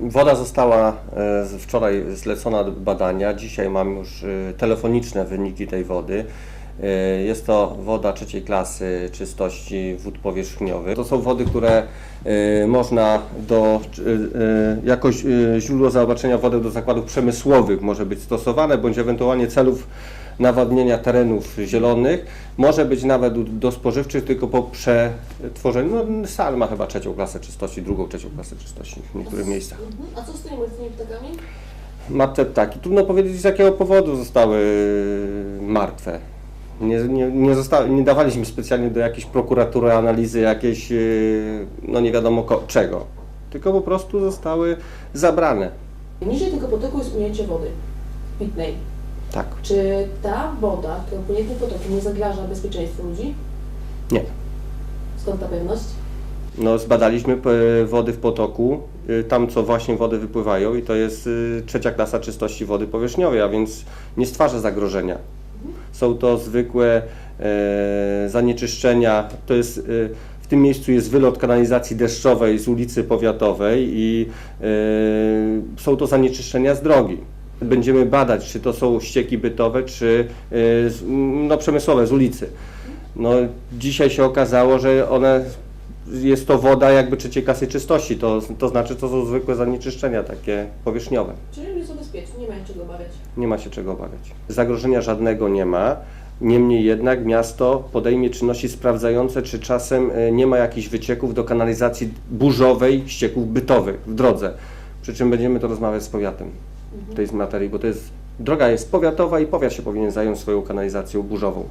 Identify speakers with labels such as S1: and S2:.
S1: Woda została e, wczoraj zlecona do badania. Dzisiaj mam już e, telefoniczne wyniki tej wody. E, Jest to woda trzeciej klasy czystości wód powierzchniowych. To są wody, które e, można do, e, jako źródło zaopatrzenia wody do zakładów przemysłowych może być stosowane, bądź ewentualnie celów nawadnienia terenów zielonych. Może być nawet do- spożywczych, tylko po przetworzeniu. No, sal ma chyba trzecią klasę czystości, drugą, trzecią klasę czystości w niektórych miejscach.
S2: Mhm. A co z tymi martwymi ptakami?
S1: Ma te ptaki. Trudno powiedzieć z jakiego powodu zostały martwe. Nie, nie, nie, nie dawaliśmy specjalnie do jakiejś prokuratury analizy jakiejś, yy, no nie wiadomo czego. Tylko po prostu zostały zabrane.
S2: Niżej tego potoku jest ujęcie wody pitnej.
S1: Tak.
S2: Czy ta woda, która płynie tym potokiem, nie zagraża bezpieczeństwu ludzi?
S1: Nie.
S2: Skąd ta pewność?
S1: No, zbadaliśmy p- wody w potoku, y, tam co właśnie wody wypływają i to jest y, trzecia klasa czystości wody powierzchniowej, a więc nie stwarza zagrożenia. Są to zwykłe e, zanieczyszczenia, to jest, e, w tym miejscu jest wylot kanalizacji deszczowej z ulicy Powiatowej i e, są to zanieczyszczenia z drogi. Będziemy badać, czy to są ścieki bytowe, czy no, przemysłowe z ulicy. No, dzisiaj się okazało, że one jest to woda jakby trzeciej klasy czystości, to, to znaczy to są zwykłe zanieczyszczenia takie powierzchniowe.
S2: Czyli ludzie są bezpieczni, nie mają czego obawiać.
S1: Nie ma się czego obawiać. Zagrożenia żadnego nie ma. Niemniej jednak miasto podejmie czynności sprawdzające, czy czasem e, nie ma jakichś wycieków do kanalizacji burzowej ścieków bytowych w drodze. Przy czym będziemy to rozmawiać z powiatem w tej materii, bo to jest droga jest powiatowa i powiat się powinien zająć swoją kanalizacją burzową.